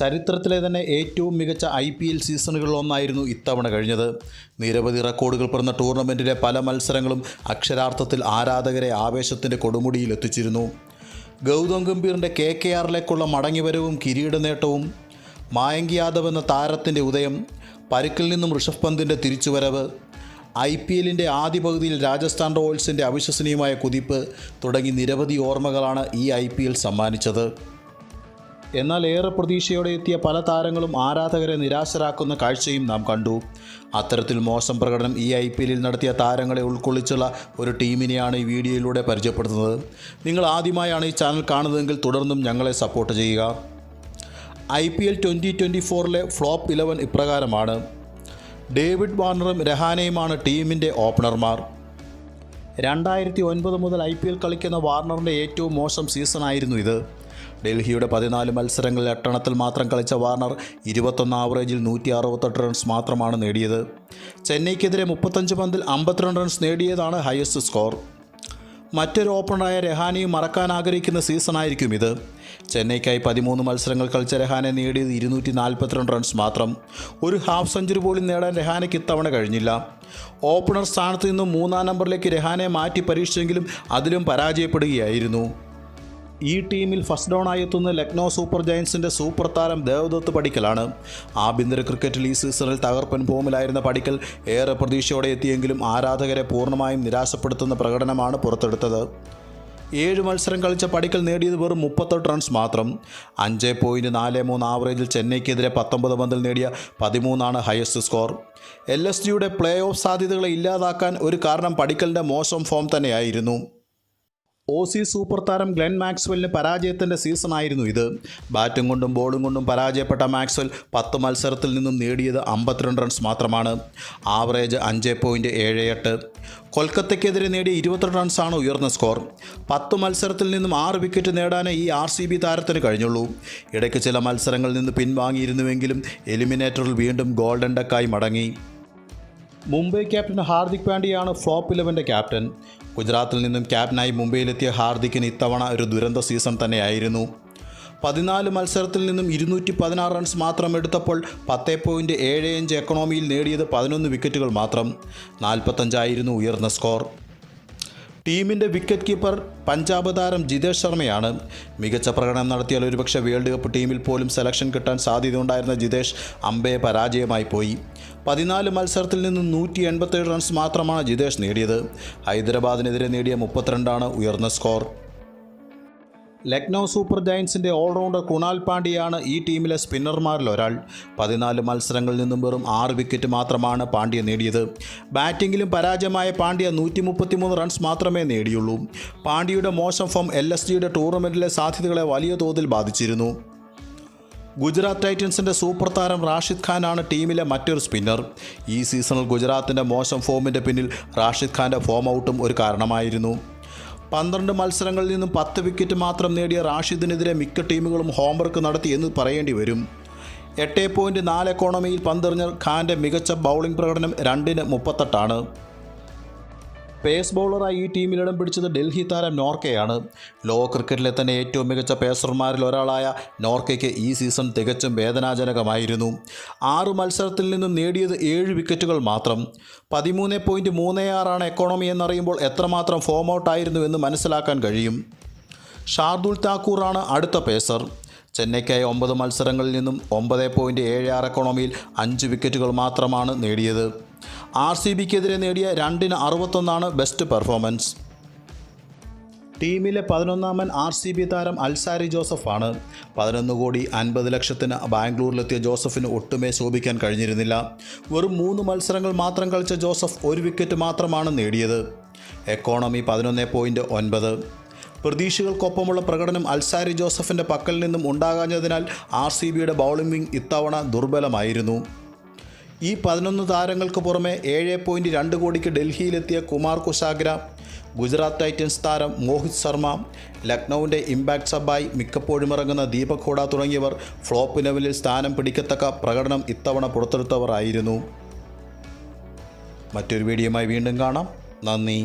ചരിത്രത്തിലെ തന്നെ ഏറ്റവും മികച്ച ഐ പി എൽ സീസണുകളിലൊന്നായിരുന്നു ഇത്തവണ കഴിഞ്ഞത്. നിരവധി റെക്കോർഡുകൾ പിറന്ന ടൂർണമെന്റിലെ പല മത്സരങ്ങളും അക്ഷരാർത്ഥത്തിൽ ആരാധകരെ ആവേശത്തിന്റെ കൊടുമുടിയിൽ എത്തിച്ചിരുന്നു. ഗൗതം ഗംഭീറിന്റെ കെ കെ ആറിലേക്കുള്ള മടങ്ങിവരവും കിരീട നേട്ടവും മായങ്ക് യാദവ് എന്ന താരത്തിന്റെ ഉദയം പരുക്കിൽ നിന്നും ഋഷഭ് പന്തിന്റെ തിരിച്ചുവരവ് ഐ പി എല്ലിന്റെ ആദ്യ പകുതിയിൽ രാജസ്ഥാൻ റോയൽസിന്റെ അവിശ്വസനീയമായ കുതിപ്പ് തുടങ്ങി നിരവധി ഓർമ്മകളാണ് ഈ ഐ സമ്മാനിച്ചത്. എന്നാൽ ഏറെ പ്രതീക്ഷയോടെ എത്തിയ പല താരങ്ങളും ആരാധകരെ നിരാശരാക്കുന്ന കാഴ്ചയും നാം കണ്ടു. അത്തരത്തിൽ മോശം പ്രകടനം ഈ ഐ പി എല്ലിൽ നടത്തിയ താരങ്ങളെ ഉൾക്കൊള്ളിച്ചുള്ള ഒരു ടീമിനെയാണ് ഈ വീഡിയോയിലൂടെ പരിചയപ്പെടുത്തുന്നത്. നിങ്ങൾ ആദ്യമായാണ് ഈ ചാനൽ കാണുന്നതെങ്കിൽ തുടർന്നും ഞങ്ങളെ സപ്പോർട്ട് ചെയ്യുക. I P L twenty twenty ഫോറിലെ flop eleven ഇപ്രകാരമാണ്. ഡേവിഡ് വാർണറും രഹാനയുമാണ് ടീമിന്റെ ഓപ്പണർമാർ. രണ്ടായിരത്തി ഒൻപത് മുതൽ ഐ പി എൽ കളിക്കുന്ന വാർണറിന്റെ ഏറ്റവും മോശം സീസണായിരുന്നു ഇത്. ഡൽഹിയുടെ പതിനാല് മത്സരങ്ങളിൽ എട്ടെണ്ണത്തിൽ മാത്രം കളിച്ച വാർണർ ഇരുപത്തൊന്ന് ആവറേജിൽ നൂറ്റി അറുപത്തെട്ട് റൺസ് മാത്രമാണ് നേടിയത്. ചെന്നൈക്കെതിരെ മുപ്പത്തഞ്ച് പന്തിൽ അമ്പത്തിരണ്ട് റൺസ് നേടിയതാണ് ഹയസ്റ്റ് സ്കോർ. മറ്റൊരു ഓപ്പണറായ രഹാനെയും മറക്കാൻ ആഗ്രഹിക്കുന്ന സീസണായിരിക്കും ഇത്. ചെന്നൈക്കായി പതിമൂന്ന് മത്സരങ്ങൾ കളിച്ച രഹാനെ നേടിയത് ഇരുന്നൂറ്റി നാൽപ്പത്തിരണ്ട് റൺസ് മാത്രം. ഒരു ഹാഫ് സെഞ്ചുറി പോലും നേടാൻ രഹാനയ്ക്ക് ഇത്തവണ കഴിഞ്ഞില്ല. ഓപ്പണർ സ്ഥാനത്ത് നിന്നും മൂന്നാം നമ്പറിലേക്ക് രഹാനെ മാറ്റി പരീക്ഷിച്ചെങ്കിലും അതിലും പരാജയപ്പെടുകയായിരുന്നു. ഈ ടീമിൽ ഫസ്റ്റ് ഡൗണായി എത്തുന്ന ലക്നൗ സൂപ്പർ ജയൻസിന്റെ സൂപ്പർ താരം ദേവദത്ത് പടിക്കലാണ്. ആഭ്യന്തര ക്രിക്കറ്റിൽ ഈ സീസണിൽ തകർപ്പൻ ഫോമിലായിരുന്ന പടിക്കൽ ഏറെ പ്രതീക്ഷയോടെ എത്തിയെങ്കിലും ആരാധകരെ പൂർണമായും നിരാശപ്പെടുത്തുന്ന പ്രകടനമാണ് പുറത്തെടുത്തത്. ഏഴ് മത്സരം കളിച്ച പടിക്കൽ നേടിയത് വെറും മുപ്പത്തെട്ട് റൺസ് മാത്രം. അഞ്ച് പോയിന്റ് നാല് മൂന്ന് ആവറേജിൽ ചെന്നൈക്കെതിരെ പത്തൊമ്പത് പന്തിൽ നേടിയ പതിമൂന്നാണ് ഹയസ്റ്റ് സ്കോർ എൽ എസ് ജിയുടെ പ്ലേ ഓഫ് സാധ്യതകളെ ഇല്ലാതാക്കാൻ ഒരു കാരണം പടിക്കലിന്റെ മോശം ഫോം തന്നെയായിരുന്നു. ഓസി സൂപ്പർ താരം ഗ്ലെൻ മാക്സ്വെല്ലിന് പരാജയത്തിന്റെ സീസണായിരുന്നു ഇത്. ബാറ്റും കൊണ്ടും ബോളും കൊണ്ടും പരാജയപ്പെട്ട മാക്സ്വെൽ പത്ത് മത്സരത്തിൽ നിന്നും നേടിയത് അമ്പത്തിരണ്ട് റൺസ് മാത്രമാണ്. ആവറേജ് അഞ്ച് പോയിന്റ് ഏഴ് എട്ട്. കൊൽക്കത്തയ്ക്കെതിരെ നേടിയ ഇരുപത്തിരണ്ട് റൺസാണ് ഉയർന്ന സ്കോർ. പത്ത് മത്സരത്തിൽ നിന്നും ആറ് വിക്കറ്റ് നേടാനേ ഈ ആർ സി ബി താരത്തിന് കഴിഞ്ഞുള്ളൂ. ഇടയ്ക്ക് ചില മത്സരങ്ങളിൽ നിന്ന് പിൻവാങ്ങിയിരുന്നുവെങ്കിലും എലിമിനേറ്ററിൽ വീണ്ടും ഗോൾഡൻ ഡക്കായി മടങ്ങി. മുംബൈ ക്യാപ്റ്റൻ ഹാർദിക് പാണ്ഡ്യയാണ് ഫ്ലോപ്പ് ഇലവന്റെ ക്യാപ്റ്റൻ. ഗുജറാത്തിൽ നിന്നും ക്യാപ്റ്റനായി മുംബൈയിലെത്തിയ ഹാർദിക്കിന് ഇത്തവണ ഒരു ദുരന്ത സീസൺ തന്നെയായിരുന്നു. പതിനാല് മത്സരത്തിൽ നിന്നും ഇരുന്നൂറ്റി പതിനാറ് റൺസ് മാത്രം എടുത്തപ്പോൾ പത്ത് പോയിന്റ് ഏഴ് അഞ്ച് എക്കണോമിയിൽ നേടിയത് പതിനൊന്ന് വിക്കറ്റുകൾ മാത്രം. നാൽപ്പത്തഞ്ചായിരുന്നു ഉയർന്ന സ്കോർ. ടീമിന്റെ വിക്കറ്റ് കീപ്പർ പഞ്ചാബ് താരം ജിതേഷ് ശർമ്മയാണ്. മികച്ച പ്രകടനം നടത്തിയാൽ ഒരുപക്ഷെ വേൾഡ് കപ്പ് ടീമിൽ പോലും സെലക്ഷൻ കിട്ടാൻ സാധ്യതയുണ്ടായിരുന്ന ജിതേഷ് അമ്പയെ പരാജയമായി പോയി. പതിനാല് മത്സരത്തിൽ നിന്ന് നൂറ്റി എൺപത്തേഴ് റൺസ് മാത്രമാണ് ജിതേഷ് നേടിയത്. ഹൈദരാബാദിനെതിരെ നേടിയ മുപ്പത്തിരണ്ടാണ് ഉയർന്ന സ്കോർ ലക്നൗ സൂപ്പർ ജയൻസിന്റെ ഓൾറൗണ്ടർ കുണാൽ പാണ്ഡ്യയാണ് ഈ ടീമിലെ സ്പിന്നർമാരിൽ ഒരാൾ. പതിനാല് മത്സരങ്ങളിൽ നിന്നും വെറും ആറ് വിക്കറ്റ് മാത്രമാണ് പാണ്ഡ്യ നേടിയത്. ബാറ്റിങ്ങിലും പരാജയമായ പാണ്ഡ്യ നൂറ്റി മുപ്പത്തിമൂന്ന് റൺസ് മാത്രമേ നേടിയുള്ളൂ. പാണ്ഡ്യയുടെ മോശം ഫോം എൽ എസ് ജിയുടെ ടൂർണമെന്റിലെ സാധ്യതകളെ വലിയ തോതിൽ ബാധിച്ചിരുന്നു. ഗുജറാത്ത് ടൈറ്റൻസിന്റെ സൂപ്പർ താരം റാഷിദ് ഖാനാണ് ടീമിലെ മറ്റൊരു സ്പിന്നർ. ഈ സീസണിൽ ഗുജറാത്തിന്റെ മോശം ഫോമിന്റെ പിന്നിൽ റാഷിദ് ഖാന്റെ ഫോം ഔട്ടും ഒരു കാരണമായിരുന്നു. പന്ത്രണ്ട് മത്സരങ്ങളിൽ നിന്നും പത്ത് വിക്കറ്റ് മാത്രം നേടിയ റാഷിദിനെതിരെ മിക്ക ടീമുകളും ഹോംവർക്ക് നടത്തി എന്ന് പറയേണ്ടി വരും. എട്ട് പോയിന്റ് നാല് എക്കോണമിയിൽ പന്തെറിഞ്ഞ ഖാന്റെ മികച്ച ബൗളിംഗ് പ്രകടനം രണ്ടിന് മുപ്പത്തെട്ടാണ് പേസ് ബൗളറായി ഈ ടീമിൽ ഇടം പിടിച്ചത് ഡൽഹി താരം നോർക്കയാണ്. ലോക ക്രിക്കറ്റിലെ തന്നെ ഏറ്റവും മികച്ച പേസർമാരിൽ ഒരാളായ നോർക്കയ്ക്ക് ഈ സീസൺ തികച്ചും വേദനാജനകമായിരുന്നു. ആറ് മത്സരത്തിൽ നിന്നും നേടിയത് ഏഴ് വിക്കറ്റുകൾ മാത്രം. പതിമൂന്ന് പോയിന്റ് മൂന്ന് ആറാണ് എക്കോണമി എന്നറിയുമ്പോൾ എത്രമാത്രം ഫോം ഔട്ടായിരുന്നു എന്ന് മനസ്സിലാക്കാൻ കഴിയും. ഷാർദുൽ താക്കൂറാണ് അടുത്ത പേസർ. ചെന്നൈക്കായി ഒമ്പത് മത്സരങ്ങളിൽ നിന്നും ഒമ്പത് പോയിന്റ് ഏഴ് ആറ് എക്കോണമിയിൽ അഞ്ച് വിക്കറ്റുകൾ മാത്രമാണ് നേടിയത്. ആർ സി ബിക്കെതിരെ നേടിയ രണ്ടിന് അറുപത്തൊന്നാണ് ബെസ്റ്റ് പെർഫോമൻസ്. ടീമിലെ പതിനൊന്നാമൻ ആർ സി ബി താരം അൽസാരി ജോസഫാണ്. പതിനൊന്ന് കോടി അൻപത് ലക്ഷത്തിന് ബാംഗ്ലൂരിലെത്തിയ ജോസഫിന് ഒട്ടുമേ ശോഭിക്കാൻ കഴിഞ്ഞിരുന്നില്ല. വെറും മൂന്ന് മത്സരങ്ങൾ മാത്രം കളിച്ച ജോസഫ് ഒരു വിക്കറ്റ് മാത്രമാണ് നേടിയത്. എക്കോണമി പതിനൊന്ന് പോയിന്റ് ഒൻപത്. പ്രതീക്ഷകൾക്കൊപ്പമുള്ള പ്രകടനം അൽസാരി ജോസഫിന്റെ പക്കൽ നിന്നും ഉണ്ടാകാഞ്ഞതിനാൽ ആർ സി ബിയുടെ ബൗളിംഗ് വിംഗ് ഇത്തവണ ദുർബലമായിരുന്നു. ഈ പതിനൊന്ന് താരങ്ങൾക്ക് പുറമെ ഏഴ് പോയിന്റ് രണ്ട് കോടിക്ക് ഡൽഹിയിലെത്തിയ കുമാർ കുശാഗ്ര ഗുജറാത്ത് ടൈറ്റൻസ് താരം മോഹിത് ശർമ്മ ലക്നൌവിന്റെ ഇമ്പാക്ട് സബായി മിക്കപ്പോഴും ഇറങ്ങുന്ന ദീപക് ഹൂഡ തുടങ്ങിയവർ ഫ്ലോപ്പ് ലെവലിൽ സ്ഥാനം പിടിക്കത്തക്ക പ്രകടനം ഇത്തവണ പുറത്തെടുത്തവർ ആയിരുന്നു. മറ്റൊരു വീഡിയോയുമായി വീണ്ടും കാണാം. നന്ദി.